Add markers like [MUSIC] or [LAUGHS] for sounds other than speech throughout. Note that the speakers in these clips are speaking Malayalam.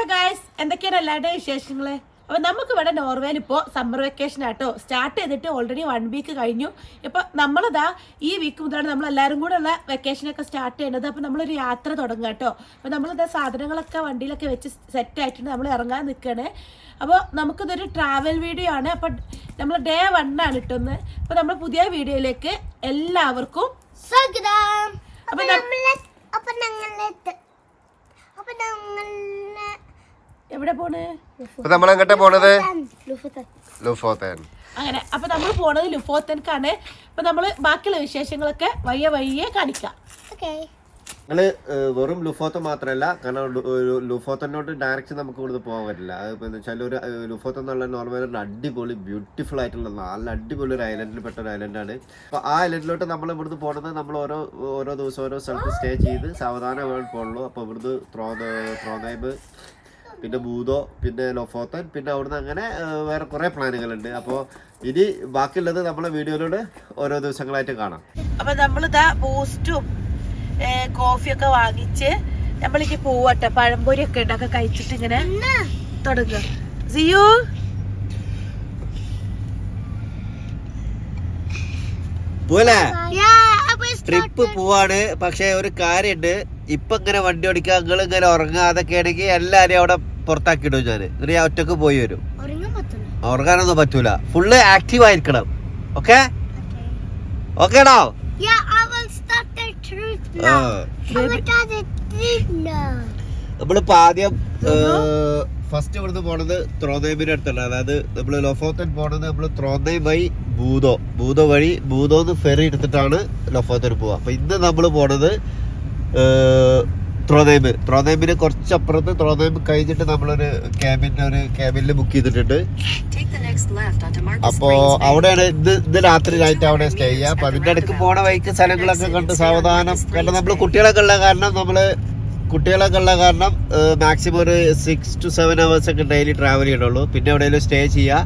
ഹലോ ഗായ്സ് എന്തൊക്കെയാണ് എല്ലാവരുടെയും വിശേഷങ്ങൾ? അപ്പൊ നമുക്ക് ഇവിടെ നോർവേയിൽ ഇപ്പോൾ സമ്മർ വെക്കേഷൻ ആട്ടോ. സ്റ്റാർട്ട് ചെയ്തിട്ട് ഓൾറെഡി വൺ വീക്ക് കഴിഞ്ഞു. ഇപ്പൊ നമ്മളിതാ ഈ വീക്ക് മുതലാണ് നമ്മൾ എല്ലാവരും കൂടെ ഉള്ള വെക്കേഷനൊക്കെ സ്റ്റാർട്ട് ചെയ്യുന്നത് അപ്പൊ നമ്മളൊരു യാത്ര തുടങ്ങുക കേട്ടോ. അപ്പൊ നമ്മളിതാ സാധനങ്ങളൊക്കെ വണ്ടിയിലൊക്കെ വെച്ച് സെറ്റ് ആയിട്ടുണ്ട്. നമ്മൾ ഇറങ്ങാൻ നിൽക്കുകയാണ് അപ്പോൾ നമുക്കിതൊരു ട്രാവൽ വീഡിയോ ആണ്. അപ്പൊ നമ്മൾ ഡേ വൺ ആണ് ഇട്ടൊന്ന് അപ്പൊ നമ്മൾ പുതിയ വീഡിയോയിലേക്ക് എല്ലാവർക്കും സ്വാഗതം. അപ്പൊ അപ്പൊ നം- നമ്മളെ അപ്പൊ ഞങ്ങളെ അപ്പൊ ഞങ്ങളെ എവിടെ പോണേ? അപ്പൊ നമ്മൾ എങ്ങോട്ടാ പോണത്? ലുഫുത്തൻ. ലുഫോത്തേൻ അങ്ങനെ അപ്പൊ നമ്മൾ പോണത് ലുഫോത്തൻക്കാണ്. അപ്പൊ നമ്മൾ ബാക്കിയുള്ള വിശേഷങ്ങളൊക്കെ വയ്യ വയ്യെ കാണിക്കാം. ഓക്കേ. നിങ്ങൾ വെറും ലുഫോത്ത മാത്രമല്ല കാരണം ലുഫോത്തനോട്ട് ഡയറക്റ്റ് നമുക്ക് ഇവിടുന്ന് പോകാൻ പറ്റില്ല. എന്ന് വെച്ചാൽ ഒരു ഏഹ്, എന്നുള്ള നോർമൽ ഒരു അടിപൊളി ബ്യൂട്ടിഫുൾ ആയിട്ടുള്ള നല്ല അടിപൊളി ഒരു ഐലൻഡിൽ പെട്ട ഒരു ഐലൻഡാണ് അപ്പോൾ ആ ഐലൻഡിലോട്ട് നമ്മൾ ഇവിടുന്ന് പോകുന്നത് നമ്മൾ ഓരോ ഓരോ ദിവസം ഓരോ സ്ഥലത്ത് സ്റ്റേ ചെയ്ത് സാവധാനമാണ് പോകുള്ളൂ അപ്പോൾ ഇവിടുന്ന് ത്രോ ത്രോനൈബ് പിന്നെ ബൂതോ പിന്നെ ലൊഫോത്തൻ പിന്നെ അവിടുന്ന് അങ്ങനെ വേറെ കുറേ പ്ലാനുകളുണ്ട്. അപ്പോൾ ഇനി ബാക്കിയുള്ളത് നമ്മളെ വീഡിയോയിലൂടെ ഓരോ ദിവസങ്ങളായിട്ട് കാണാം. അപ്പൊ നമ്മളിതാ ബൂസ്റ്റും കോഫിയൊക്കെ വാങ്ങിച്ച് നമ്മളിക്ക് പോവട്ടെ. പഴംപൊരി ഒക്കെ ഉണ്ടൊക്കെ കഴിച്ചിട്ട് ഇങ്ങനെ തുടങ്ങുക സിയു ട്രിപ്പ് പോവാണ്. പക്ഷെ ഒരു കാര്യമുണ്ട് ഇപ്പൊ ഇങ്ങനെ വണ്ടി ഓടിക്കുക നിങ്ങൾ ഇങ്ങനെ ഉറങ്ങുക അതൊക്കെ ആണെങ്കിൽ എല്ലാവരെയും അവിടെ പുറത്താക്കിയിടും ഞാൻ എന്നിട്ട് ഞാൻ ഒറ്റയ്ക്ക് പോയി വരും. ഉറങ്ങാനൊന്നും പറ്റൂല. ഫുള്ള് ആക്റ്റീവ് ആയിരിക്കണം. Okay okay ya I will start the trip now I will start the now നമ്മളിപ്പോ ആദ്യം ഫസ്റ്റ് ഇവിടുന്ന് പോണത് ത്രോദേവിന്റെ അടുത്താണ്. അതായത് നമ്മൾ ലൊഫോത്തൻ പോണത് നമ്മൾ ത്രോദേവ് വഴി ബൂതോ ബൂതോ വഴി ബൂതോന്ന് ഫെറി എടുത്തിട്ടാണ് ലൊഫോത്തൻ പോവുക അപ്പൊ ഇന്ന് നമ്മൾ പോണത് ത്രോനൈമ് ത്രോനൈമിന് കുറച്ചപ്പുറത്ത് ത്രോനൈം കഴിഞ്ഞിട്ട് നമ്മളൊരു ക്യാബിന്റെ ഒരു ക്യാബിനിൽ ബുക്ക് ചെയ്തിട്ടുണ്ട്. അപ്പോ അവിടെയാണ് ഇത് ഇത് രാത്രി നൈറ്റ് അവിടെ സ്റ്റേ ചെയ്യുക. അപ്പൊ അതിന്റെ അടുക്ക് പോണ വഴിക്ക് സ്ഥലങ്ങളൊക്കെ കണ്ട് സാവധാനം കാരണം നമ്മൾ കുട്ടികളൊക്കെ ഉള്ള കാരണം നമ്മൾ കുട്ടികളൊക്കെ ഉള്ള കാരണം മാക്സിമം ഒരു സിക്സ് ടു സെവൻ അവേഴ്സ് ഒക്കെ ഡെയിലി ട്രാവൽ ചെയ്യണുള്ളൂ. പിന്നെ എവിടെയെങ്കിലും സ്റ്റേ ചെയ്യുക.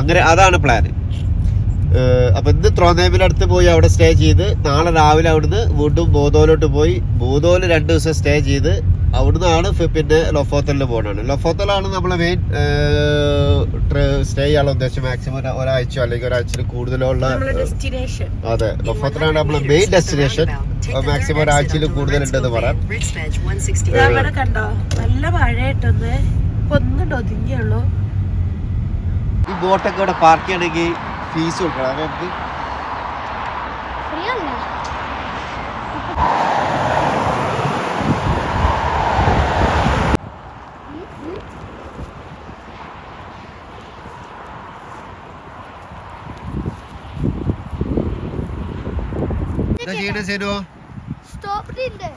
അങ്ങനെ അതാണ് പ്ലാൻ അപ്പൊ ഇന്ന് ത്രോനേമിനടുത്ത് അടുത്ത് പോയി അവിടെ സ്റ്റേ ചെയ്ത് നാളെ രാവിലെ അവിടുന്ന് വീണ്ടും ബോധോലോട്ട് പോയി. ബോധോൽ രണ്ട് ദിവസം സ്റ്റേ ചെയ്ത് അവിടുന്നാണ് പിന്നെ ലൊഫോത്തലിൽ പോകണത് ലൊഫോത്തലാണ് നമ്മളെ മെയിൻ സ്റ്റേ ചെയ്യാനുള്ള ഉദ്ദേശം. മാക്സിമം ഒരാഴ്ച അല്ലെങ്കിൽ ഒരാഴ്ചയിൽ കൂടുതലോ ഉള്ള നമ്മളെ ഡെസ്റ്റിനേഷൻ അതെ ലൊഫോത്തലാണ് നമ്മളെ മെയിൻ ഡെസ്റ്റിനേഷൻ മാക്സിമം ഒരാഴ്ചയിൽ കൂടുതൽ ഉണ്ടെന്ന് പറയാം. കണ്ടോ? നല്ല മഴയായിട്ടൊന്ന് ഇപ്പൊ ഒന്നും ഒതുങ്ങിയുള്ളൂ ഈ ബോട്ടൊക്കെ ഇവിടെ പാർക്ക് ചെയ്യണമെങ്കിൽ ഫീസ് കൊടുക്കണം അതായത് ഉണ്ട്.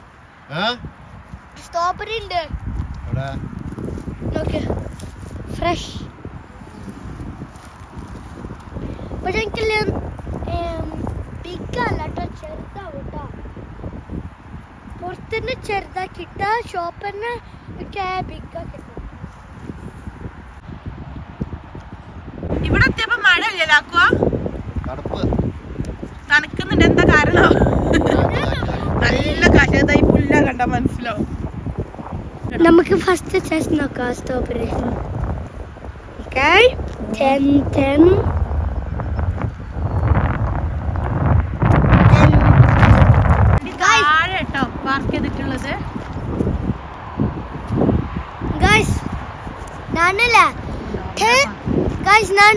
സ്ട്രോബെറി ഉണ്ട്. ഫ്രഷ് പക്ഷെ ബിഗ് കേട്ടോ ചെറുതാവും കേട്ടോ. പുറത്തുനിന്ന് ചെറുതാക്കിട്ട ഷോപ്പിന് ഒക്കെ ബിഗ് ഇവിടെ എത്തിയപ്പോ മഴ ഇല്ലേ ലാക്കുവ തണുക്കുന്നുണ്ട് എന്താ കാരണം? നല്ല കശതായി പുല്ല കണ്ട മനസ്സിലാവും. നമുക്ക് ഫസ്റ്റ് ചെസ് നോക്കാം സ്ട്രോബെറി ഓക്കെ ടെൻ ടെൻ താഴെ കേട്ടോ പാർക്ക് ചെയ്തിട്ടുള്ളത് ഗൈസ് ഞാനല്ല ടെൻ ഗൈസ് ഞാൻ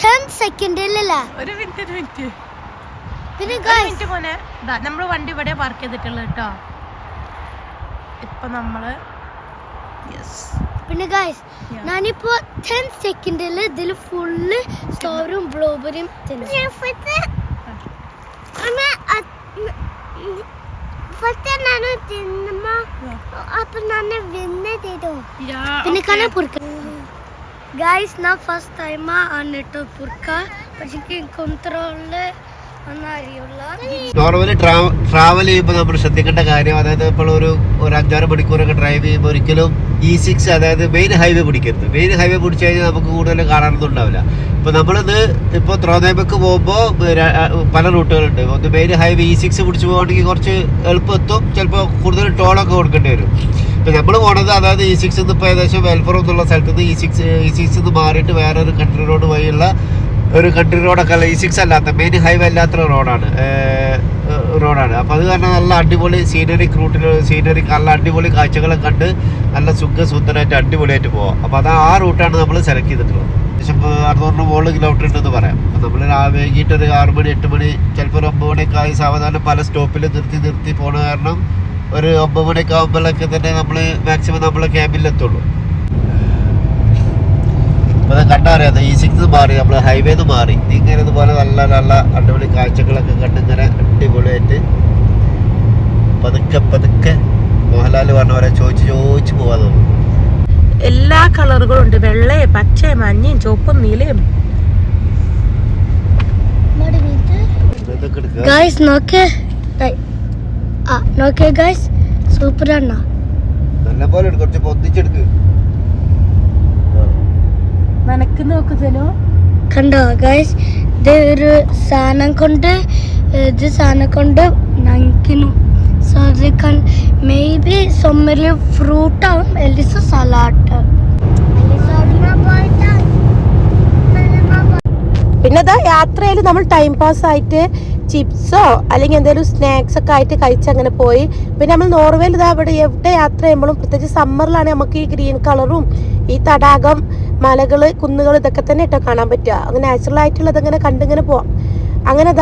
10 സെക്കൻഡ് ഇല്ലല്ല ഒരു മിനിറ്റ് ഒരു മിനിറ്റ് പിന്നെ ഗൈസ് മിനിറ്റ് പോനെ ദാ നമ്മൾ വണ്ടി ഇവിടെ പാർക്ക് ചെയ്തിട്ടുള്ള ട്ടോ ഇപ്പോ നമ്മൾ യെസ് പിന്നെ ഗൈസ് ഞാൻ ഇപ്പോ 10 സെക്കൻഡ് ഇല്ല ഇതിൽ ഫുൾ സ്റ്റോറും ബ്ലോബറിയും പിന്നെ കാണാൻ പൊറുക്കാം. ഗൈസ് ഞാൻ ഫസ്റ്റ് ടൈം ആണ് പുർക്ക പക്ഷെ ഒന്നും അറിയില്ല. നോർമലി ട്രാവൽ ചെയ്യുമ്പോൾ നമ്മൾ ശ്രദ്ധിക്കേണ്ട കാര്യം അതായത് ഇപ്പോൾ ഒരു ഒരു അഞ്ചാറ് മണിക്കൂറൊക്കെ ഡ്രൈവ് ചെയ്യുമ്പോൾ ഒരിക്കലും ഇ സിക്സ് അതായത് മെയിൻ ഹൈവേ പിടിക്കരുത്. മെയിൻ ഹൈവേ പിടിച്ചു കഴിഞ്ഞാൽ നമുക്ക് കൂടുതൽ കാണാനൊന്നും ഉണ്ടാവില്ല. ഇപ്പോൾ നമ്മളിത് ഇപ്പോൾ ത്രോനേമക്ക് പോകുമ്പോൾ പല റൂട്ടുകളുണ്ട് ഒന്ന് മെയിൻ ഹൈവേ ഇ സിക്സ് പിടിച്ച് പോകുകയാണെങ്കിൽ കുറച്ച് എളുപ്പം എത്തും ചിലപ്പോൾ കൂടുതൽ ടോളൊക്കെ കൊടുക്കേണ്ടി വരും. ഇപ്പൊ നമ്മൾ പോണത് അതായത് ഇ സിക്സ് ഇപ്പോൾ ഏകദേശം വെൽഫർ എന്നുള്ള സ്ഥലത്ത് നിന്ന് ഇ സിക്സ് ഇ സിക്സ് നിന്ന് മാറിയിട്ട് വേറെ ഒരു കൺട്രി റോഡ് വഴിയുള്ള ഒരു കൺട്രി റോഡൊക്കെ അല്ല. ഇ സിക്സ് അല്ലാത്ത മെയിൻ ഹൈവേ അല്ലാത്ത റോഡാണ് റോഡാണ് അപ്പോൾ അത് കാരണം നല്ല അടിപൊളി സീനറി റൂട്ടിൽ സീനറി നല്ല അടിപൊളി കാഴ്ചകളൊക്കെ കണ്ട് നല്ല സുഖസുന്ദരമായിട്ട് അടിപൊളിയായിട്ട് പോവാം. അപ്പോൾ അത് ആ റൂട്ടാണ് നമ്മൾ സെലക്ട് ചെയ്തിട്ടുള്ളത്. ഏകദേശം അറുന്നൂറിന് മുകളിൽ കിലോമീറ്റർ ഉണ്ടെന്ന് പറയാം. നമ്മൾ വൈകിട്ട് ഒരു ആറ് മണി എട്ട് മണി ചിലപ്പോൾ ഒരു ഒമ്പത് മണിയൊക്കെ ആയി സാവധാനം പല സ്റ്റോപ്പിൽ നിർത്തി നിർത്തി പോണ കാരണം ഒരു ഒമ്പത് മണിയൊക്കെ ആകുമ്പോഴൊക്കെ തന്നെ നമ്മൾ മാക്സിമം നമ്മൾ ക്യാമ്പിലെത്തുള്ളൂ അപ്പോൾ അത് കണ്ടറിയാം ഈ സിക്സ് മാറി നമ്മൾ ഹൈവേന്ന് മാറി. ഇങ്ങനെ ഇതുപോലെ നല്ല നല്ല അടിപൊളി കാഴ്ചകളൊക്കെ കണ്ട് ഇങ്ങനെ അടിപൊളിയായിട്ട് പതുക്കെ പതുക്കെ മോഹൻലാൽ പറഞ്ഞ പോലെ ചോദിച്ച് ചോദിച്ച് പോകാൻ തോന്നും. എല്ലാ കളറുകളും ഉണ്ട്. വെള്ളയും പച്ചയും മഞ്ഞയും ചുവപ്പും നീലയും. ഗായ്സ് നോക്കേ. ആ നോക്കേ ഗൈസ് സൂപ്പർ ആണ് നല്ല പോലെ എടുക്കും കുറച്ച് പൊന്തിച്ചെടുക്ക്. നനക്ക് നോക്കുന്നതിനോ കണ്ടോ ഗൈസ് ഇത് ഒരു സാധനം കൊണ്ട് ഇത് സാധനം കൊണ്ട് നനയ്ക്കുന്നു. സോ അത് കൺ മേ ബി സൊമ്മരിൽ ഫ്രൂട്ടാവും എല്ലിസ് സലാഡ് പിന്നെ ഇതാ യാത്രയിൽ നമ്മൾ ടൈം പാസ് ആയിട്ട് ചിപ്സോ അല്ലെങ്കിൽ എന്തെങ്കിലും സ്നാക്സ് ഒക്കെ ആയിട്ട് കഴിച്ച് അങ്ങനെ പോയി. പിന്നെ നമ്മൾ നോർവേയിൽ ഇതാ അവിടെ എവിടെ യാത്ര ചെയ്യുമ്പോഴും പ്രത്യേകിച്ച് സമ്മറിലാണ് നമുക്ക് ഈ ഗ്രീൻ കളറും ഈ തടാകം മലകൾ കുന്നുകൾ ഇതൊക്കെ തന്നെ ഇട്ടോ കാണാൻ പറ്റുക. അങ്ങനെ നാച്ചുറൽ ആയിട്ടുള്ളത് ഇങ്ങനെ കണ്ടിങ്ങനെ പോവാം. അങ്ങനെ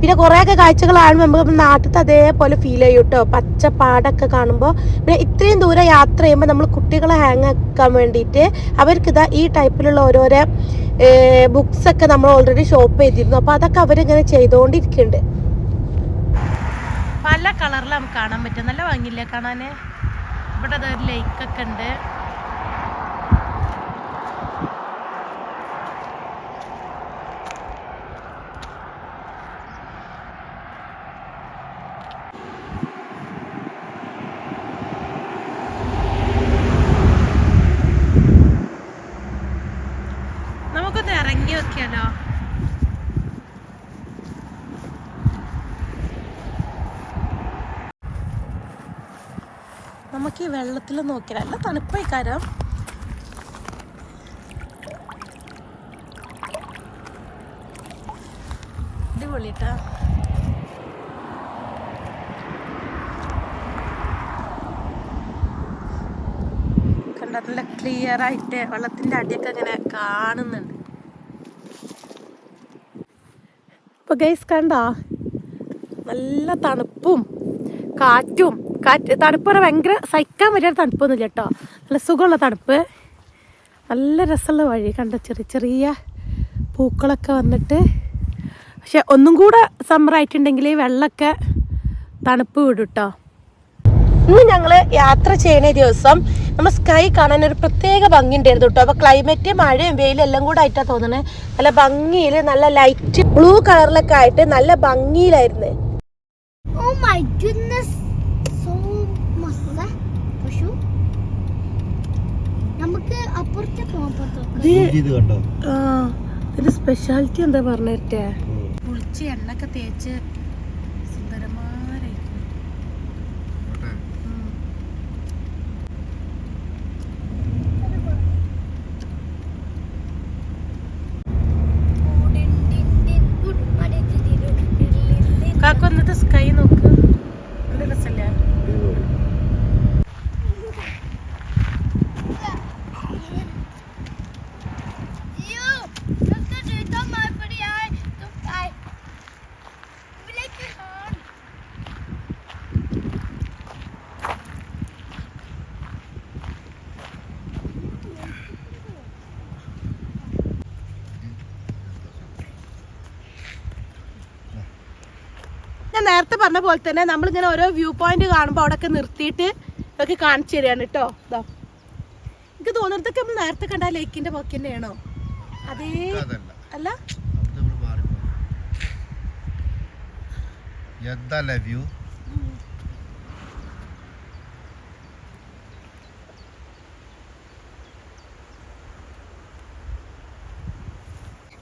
പിന്നെ കുറേയൊക്കെ കാഴ്ചകൾ കാണുമ്പോൾ നമുക്ക് നാട്ടിലത്തെ അതേപോലെ ഫീൽ ചെയ്യും കേട്ടോ പച്ച പാടൊക്കെ കാണുമ്പോൾ പിന്നെ ഇത്രയും ദൂരം യാത്ര ചെയ്യുമ്പോൾ നമ്മൾ കുട്ടികളെ ഹാങ് ആക്കാൻ വേണ്ടിയിട്ട് അവർക്ക് ഇതാ ഈ ടൈപ്പിലുള്ള ഓരോരോ ബുക്സ് ഒക്കെ നമ്മൾ ഓൾറെഡി ഷോപ്പ് ചെയ്തിരുന്നു. അപ്പോൾ അതൊക്കെ അവരിങ്ങനെ ചെയ്തുകൊണ്ടിരിക്കുന്നുണ്ട് പല നമുക്ക് കാണാൻ പറ്റും നല്ല ഭംഗിയില്ലേ കാണാൻ ഇവിടെ ഒരു ലേക്കൊക്കെ ഉണ്ട് നമുക്കൊന്ന് ഇറങ്ങി വെക്കാലോ നമുക്ക് ഈ വെള്ളത്തിൽ നോക്കി നല്ല തണുപ്പായി കാരണം. അടിപൊളിട്ടാ. നല്ല ക്ലിയർ ആയിട്ട് വെള്ളത്തിന്റെ അടിയൊക്കെ അങ്ങനെ കാണുന്നുണ്ട്. ഇപ്പൊ ഗൈസ് കണ്ട? നല്ല തണുപ്പും കാറ്റും കാറ്റ് തണുപ്പ് പറഞ്ഞാൽ ഭയങ്കര സഹിക്കാൻ പറ്റിയ തണുപ്പൊന്നുമില്ല കേട്ടോ. നല്ല സുഖമുള്ള തണുപ്പ്. നല്ല രസമുള്ള വഴി കണ്ട ചെറിയ ചെറിയ പൂക്കളൊക്കെ വന്നിട്ട്. പക്ഷെ ഒന്നും കൂടെ സമ്മർ ആയിട്ടുണ്ടെങ്കിൽ വെള്ളമൊക്കെ തണുപ്പ് വിടും കേട്ടോ. ഇന്ന് ഞങ്ങൾ യാത്ര ചെയ്യുന്ന ദിവസം നമ്മൾ സ്കൈ കാണാൻ ഒരു പ്രത്യേക ഭംഗി ഉണ്ടായിരുന്നു കേട്ടോ. അപ്പൊ ക്ലൈമറ്റ് മഴയും വെയിലും എല്ലാം കൂടെ ആയിട്ടാണ് തോന്നുന്നത് നല്ല ഭംഗിയിൽ നല്ല ലൈറ്റ് ബ്ലൂ കളറിലൊക്കെ ആയിട്ട് നല്ല ഭംഗിയിലായിരുന്നു. Oh my goodness. So മസ്ത പശു നമുക്ക് അപ്പുറത്തെ പോകാൻ പറ്റും ഇത് കണ്ടോ ആ ഇതിന്റെ സ്പെഷ്യാലിറ്റി എന്താ പറഞ്ഞിട്ടേ പൊളിച്ച് എണ്ണൊക്കെ തേച്ച് സുന്ദരമാരായിരിക്കും ഉം. കാക്കു എന്നിട്ട് സ്കൈ നോക്ക് നല്ല രസല്ലേ ഞാൻ നേരത്തെ പറഞ്ഞ പോലെ തന്നെ നമ്മളിങ്ങനെ ഓരോ വ്യൂ പോയിന്റ് കാണുമ്പോൾ അവിടെയൊക്കെ നിർത്തിയിട്ട് ഒക്കെ കാണിച്ചു തരികയാണ് കേട്ടോ ഇതാ എനിക്ക് തോന്നുന്നതൊക്കെ നമ്മൾ നേരത്തെ കണ്ട ലേക്കിന്റെ പൊക്കി തന്നെയാണോ? അതേ അല്ല? എന്താ ലവ് യു വ്യൂ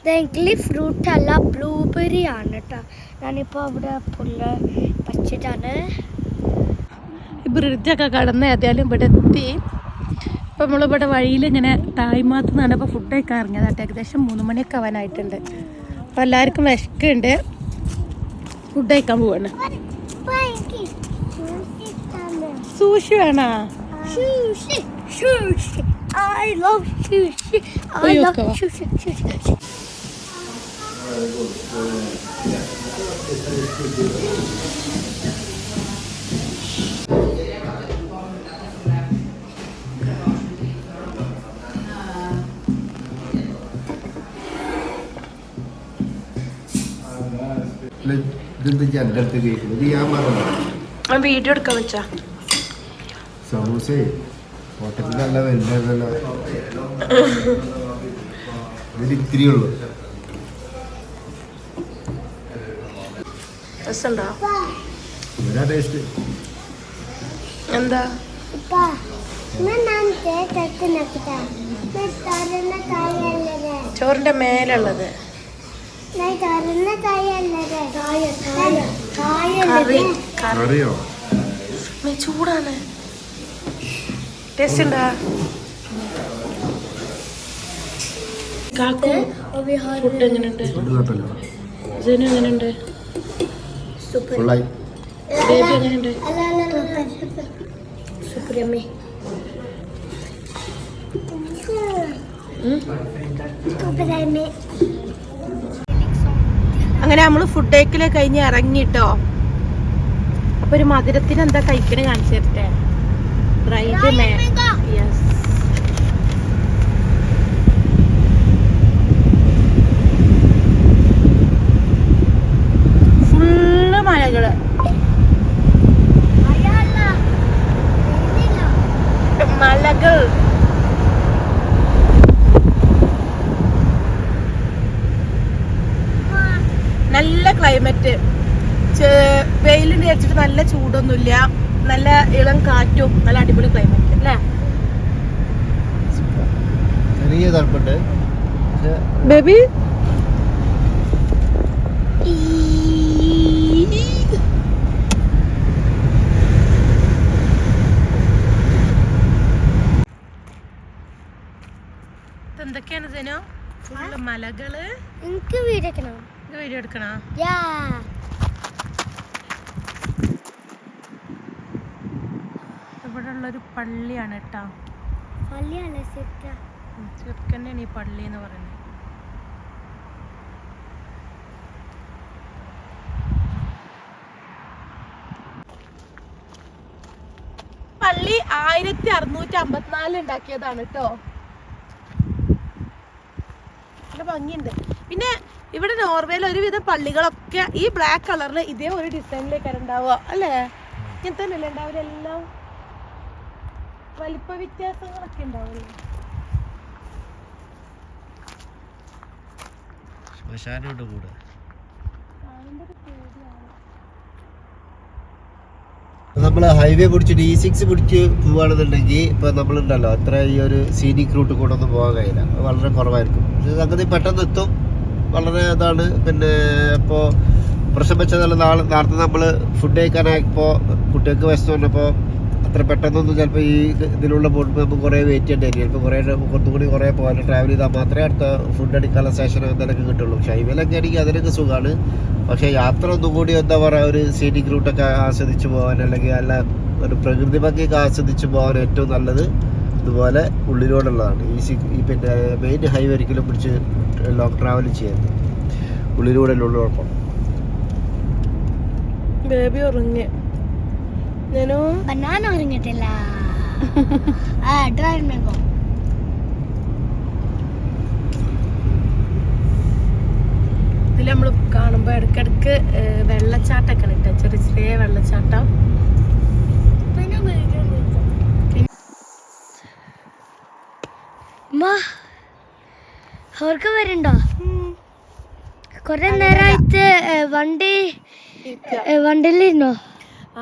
ഇതെങ്കിൽ ഫ്രൂട്ട് അല്ല ബ്ലൂബെറി ആണ് കേട്ടോ ഞാനിപ്പോൾ അവിടെ പുല്ല് പച്ചിട്ടാണ്. ബ്രിഡ്ജൊക്കെ കടന്ന് ഏതായാലും ഇവിടെ എത്തി. ഇപ്പം നമ്മളിവിടെ വഴിയിൽ ഇങ്ങനെ തായ്മാത്ത് നിന്നാണ് ഇപ്പോൾ ഫുഡ് കഴിക്കാൻ ഇറങ്ങിയത് കേട്ടോ. ഏകദേശം മൂന്ന് മണിയൊക്കെ ആവാനായിട്ടുണ്ട്. അപ്പോൾ എല്ലാവർക്കും വിശക്കുണ്ട്. ഫുഡ് കഴിക്കാൻ പോവാണ്. സൂഷി വേണോ? Sushi, sushi. I love sushi. Sushi Oi, video എടുക്കാൻ വെച്ചാ. സമൂസേ ഹോട്ടലിൽ നല്ല [LAUGHS] ഇതിൽ ഇത്തിരി ഉള്ളൂ. കറി. lele. അറിയോ മേ, ചൂടാണ്. ടേസ്റ്റ് ഉണ്ടാ? കാക്കു ഫുഡ് എങ്ങനെയുണ്ട്? ജനു എങ്ങനെയുണ്ട്? ഫുള്ളായി. Supreme. Supreme. അങ്ങനെ നമ്മൾ ഫുഡ് കഴിക്കൽ കഴിഞ്ഞ് ഇറങ്ങിട്ടോ. അപ്പൊ ഒരു മധുരത്തിന് എന്താ കഴിക്കണ കാണിച്ചു തരട്ടെ? ഡ്രൈഡ് മേ യെസ് Ayala. മലകൾ. നല്ല ക്ലൈമറ്റ് വെയിലിന് അടിച്ചിട്ട് നല്ല ചൂടൊന്നുമില്ല. നല്ല ഇളം കാറ്റും നല്ല അടിപൊളി ക്ലൈമറ്റ് അല്ലേ? ചെറിയ തണുപ്പുണ്ട്. ബേബി എന്തൊക്കെയാണ് ജനോ ഫുള്ള് മലകൾ. എനിക്ക് വീഡിയോ എടുക്കണം വീഡിയോ എടുക്കണോ? ഇവിടെ ഉള്ളൊരു പള്ളിയാണ് കേട്ടോ പള്ളിയാണ് ചെറുക്കന്റെയാണ് ഈ പള്ളി എന്ന് പറയുന്നത്. പള്ളി ആയിരത്തി അറുന്നൂറ്റി അമ്പത്തിനാലിൽ ഉണ്ടാക്കിയതാണ് കേട്ടോ നല്ല ഭംഗിയുണ്ട്. പിന്നെ ഇവിടെ നോർവേയിൽ ഒരുവിധം പള്ളികളൊക്കെ ഈ ബ്ലാക്ക് കളറിൽ ഇതേ ഒരു ഡിസൈനിലേക്കാണ് ഉണ്ടാവുക അല്ലേ? ഇങ്ങനത്തെ അല്ലേ ഉണ്ടാവില്ല എല്ലാം വലിപ്പ വ്യത്യാസങ്ങളൊക്കെ ഉണ്ടാവില്ലേ ശ്മശാനോട് കൂടെ. നമ്മൾ ഹൈവേ പിടിച്ച് ഡി സിക്സ് പിടിച്ച് പോവുകയാണെന്നുണ്ടെങ്കിൽ ഇപ്പോൾ നമ്മളുണ്ടല്ലോ അത്ര ഈ ഒരു സീനിക് റൂട്ട് കൂടെ ഒന്നും പോകാൻ കഴിയില്ല. വളരെ കുറവായിരിക്കും. പക്ഷേ സംഗതി പെട്ടെന്ന് എത്തും. വളരെ ഇതാണ്. പിന്നെ ഇപ്പോൾ പ്രശ്നം വെച്ചാൽ നാളെ നേരത്തെ നമ്മൾ ഫുഡ് കഴിക്കാനായപ്പോൾ കുട്ടികൾക്ക് വയസ്സ് വന്നപ്പോൾ അത്ര പെട്ടെന്നൊന്നും ചിലപ്പോൾ ഈ ഇതിലുള്ള ബോട്ട് നമുക്ക് കുറേ വെയിറ്റ് ചെയ്യേണ്ടി വരും. ചിലപ്പോൾ കുറേ കുറച്ചും കൂടി കുറേ പോകാൻ ട്രാവൽ ചെയ്താൽ മാത്രമേ അടുത്ത ഫുഡ് അടിക്കാനുള്ള സ്റ്റേഷൻ എന്തെങ്കിലും കിട്ടുള്ളൂ. പക്ഷേ ഹൈവേലൊക്കെ ആണെങ്കിൽ അതിനൊക്കെ സുഖമാണ് പക്ഷേ യാത്ര ഒന്നും കൂടി എന്താ പറയുക ഒരു സീനിക് റൂട്ടൊക്കെ ആസ്വദിച്ച് പോകാൻ അല്ലെങ്കിൽ നല്ല ഒരു പ്രകൃതി ഭംഗിയൊക്കെ ആസ്വദിച്ച് പോകാൻ ഏറ്റവും നല്ലത് ഇതുപോലെ ഉള്ളിലൂടെയുള്ളതാണ് ഈ സി ഈ പിന്നെ മെയിൻ ഹൈവേ ഒരിക്കലും പിടിച്ച് ലോങ് ട്രാവൽ ചെയ്യരുത്. ഉള്ളിലൂടെ ഉള്ളു കുഴപ്പം ബേബി ഉറങ്ങി. ഞാനോ బనానా ഒരുങ്ങിട്ടില്ല. ആ ഡ്രൈ മാംഗോ ഇതിൽ നമ്മൾ കാണുമ്പോൾ ഇടയ്ക്കിടയ്ക്ക് വെള്ളച്ചാട്ടമൊക്കെ ഉണ്ട് ചെറിയ ചെറിയ വെള്ളച്ചാട്ടം. അവർക്ക് വരുന്നുണ്ടോ? കൊറേ നേരമായിട്ട് വണ്ടി വണ്ടിയിലിരുന്നോ?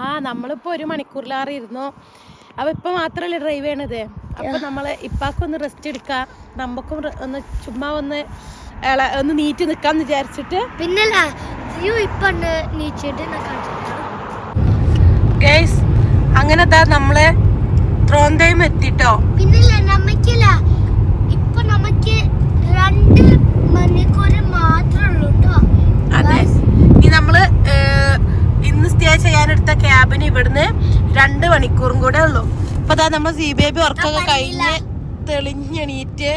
ആ നമ്മളിപ്പോ ഒരു മണിക്കൂറിലാറി ഇരുന്നു അപ്പൊ ഇപ്പൊ മാത്രല്ലേ ഡ്രൈവ് ചെയ്യണത്? അപ്പൊ നമ്മൾ ഇപ്പാക്കൊന്ന് റെസ്റ്റ് എടുക്കാം. നമുക്കും ഒന്ന് ചുമ്മാ ഒന്ന് ഒന്ന് നീറ്റ് നിക്കാന്ന് വിചാരിച്ചിട്ട്. പിന്നെ ഗൈസ് അങ്ങനെ താ നമ്മൾ ത്രോന്തയും എത്തിട്ടോ. പിന്നില്ല നമുക്കില്ല ഇപ്പൊ നമുക്ക് രണ്ട് മണിക്കൂർ മാത്രമേ ഉള്ളൂ കേട്ടോ അതെ. ഇനി നമ്മൾ ചെയ്യാനെടുത്ത ക്യാബിന് ഇവിടുന്ന് രണ്ട് മണിക്കൂറും കൂടെ ഉള്ളൂ. അപ്പൊ അതാ നമ്മൾ സി ബി ബി വർക്കൊക്കെ കഴിഞ്ഞ് തെളിഞ്ഞെണീറ്റ്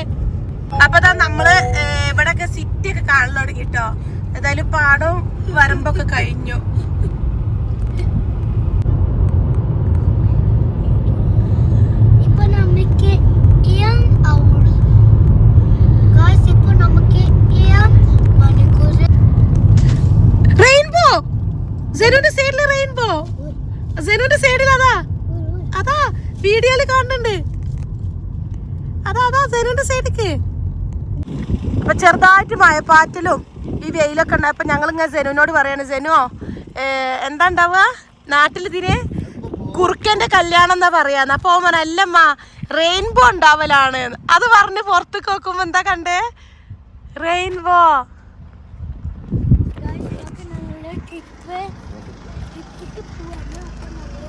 അപ്പൊ അതാ നമ്മൾ ഇവിടെ ഇവിടൊക്കെ സിറ്റി ഒക്കെ കാണാൻ തുടങ്ങി കേട്ടോ ഏതായാലും പാടവും വരമ്പൊക്കെ കഴിഞ്ഞു ഇപ്പൊ നമുക്ക് ഏഴ് hour. Guys, ഇപ്പൊ നമുക്ക് ഏഴ് മണിക്കൂർ റെയിൻബോ സെനുവിന്റെ സൈഡിൽ റെയിൻബോ സെനുവിന്റെ സൈഡിൽ അതാ. അതാ. വീഡിയോയിൽ കാണുന്നുണ്ട്. അതാ അതാ സെനുവിന്റെ സൈഡിക്ക് അപ്പൊ ചെറുതായിട്ട് മഴപ്പാറ്റലും ഈ വെയിലൊക്കെ ഉണ്ടായപ്പോ ഞങ്ങൾ ഇങ്ങനെ സെനുവിനോട് പറയാണ് സെനുവോ എന്താ ഉണ്ടാവുക? നാട്ടിൽ നാട്ടിലിതിന് കുറുക്കന്റെ കല്യാണം എന്നാ പറയാന്ന്. അപ്പൊ ഓമന അല്ലമ്മ റെയിൻബോ ഉണ്ടാവലാണ്. അത് പറഞ്ഞ് പുറത്തേക്ക് നോക്കുമ്പോ എന്താ കണ്ടേ? റെയിൻബോ Guys, നമുക്ക് ഞങ്ങളുടെ ട്രിപ്പ് ട്രിപ്പിക്ക് പോവാണ് അപ്പൊ നമ്മൾ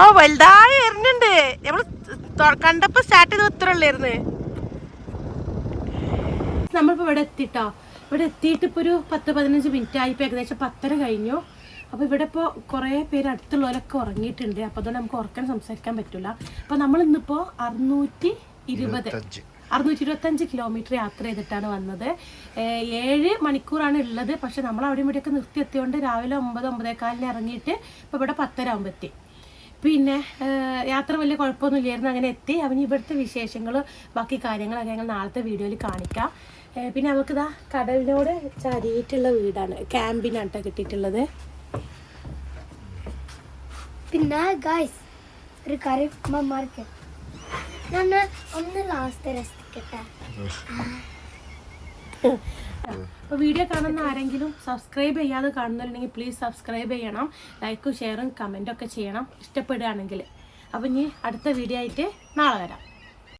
ഓ വലുതായി വരുന്നുണ്ട്. നമ്മൾ കണ്ടപ്പോൾ കണ്ടപ്പോ സ്റ്റാർട്ട് ചെയ്ത് ഇത്ര ഉള്ളായിരുന്നു. നമ്മളിപ്പോ ഇവിടെ എത്തിട്ടോ. ഇവിടെ എത്തിയിട്ട് ഇപ്പൊ ഒരു പത്ത് പതിനഞ്ച് മിനിറ്റ് ആയി ഇപ്പൊ ഏകദേശം പത്തര കഴിഞ്ഞു. അപ്പൊ ഇവിടെ ഇപ്പോ കുറെ പേര് അടുത്തുള്ളവരൊക്കെ ഉറങ്ങിയിട്ടുണ്ട്. അപ്പൊ അതുകൊണ്ട് നമുക്ക് ഉറക്കാൻ സംസാരിക്കാൻ പറ്റൂല. അപ്പൊ നമ്മൾ ഇന്നിപ്പോ അറുന്നൂറ്റി ഇരുപത് അറുന്നൂറ്റി ഇരുപത്തഞ്ച് കിലോമീറ്റർ യാത്ര ചെയ്തിട്ടാണ് വന്നത്. ഏഴ് മണിക്കൂറാണ് ഉള്ളത്. പക്ഷെ നമ്മൾ അവിടെ ഇവിടെയൊക്കെ നിർത്തി എത്തിയോണ്ട് രാവിലെ ഒമ്പത് ഒമ്പതേക്കാലിന് ഇറങ്ങിയിട്ട് ഇപ്പൊ ഇവിടെ പത്തര ആകുമ്പോൾ എത്തി. പിന്നെ യാത്ര വലിയ കുഴപ്പമൊന്നുമില്ലായിരുന്നു. അങ്ങനെ എത്തി. അവന് ഇവിടുത്തെ വിശേഷങ്ങൾ ബാക്കി കാര്യങ്ങളൊക്കെ ഞങ്ങൾ നാളത്തെ വീഡിയോയിൽ കാണിക്കാം. പിന്നെ നമുക്കിതാ കടലിനോട് ചരിയിട്ടുള്ള വീടാണ്. ക്യാമ്പിനാണ് കേട്ടോ കിട്ടിയിട്ടുള്ളത്. പിന്നെ ഗായ്സ് ഒരു കറി ഉമ്മമാർക്ക് ഞാൻ ഒന്ന് ലാസ്റ്റ് രസിക്കട്ടെ [LAUGHS] അപ്പോൾ വീഡിയോ കാണുന്ന ആരെങ്കിലും സബ്സ്ക്രൈബ് ചെയ്യാതെ കാണുന്നുണ്ടെങ്കിൽ പ്ലീസ് സബ്സ്ക്രൈബ് ചെയ്യണം. ലൈക്കും ഷെയറും കമന്റും ഒക്കെ ചെയ്യണം. ഇഷ്ടപ്പെടുകയാണെങ്കിൽ. അപ്പം ഇനി അടുത്ത വീഡിയോ ആയിട്ട് നാളെ വരാം.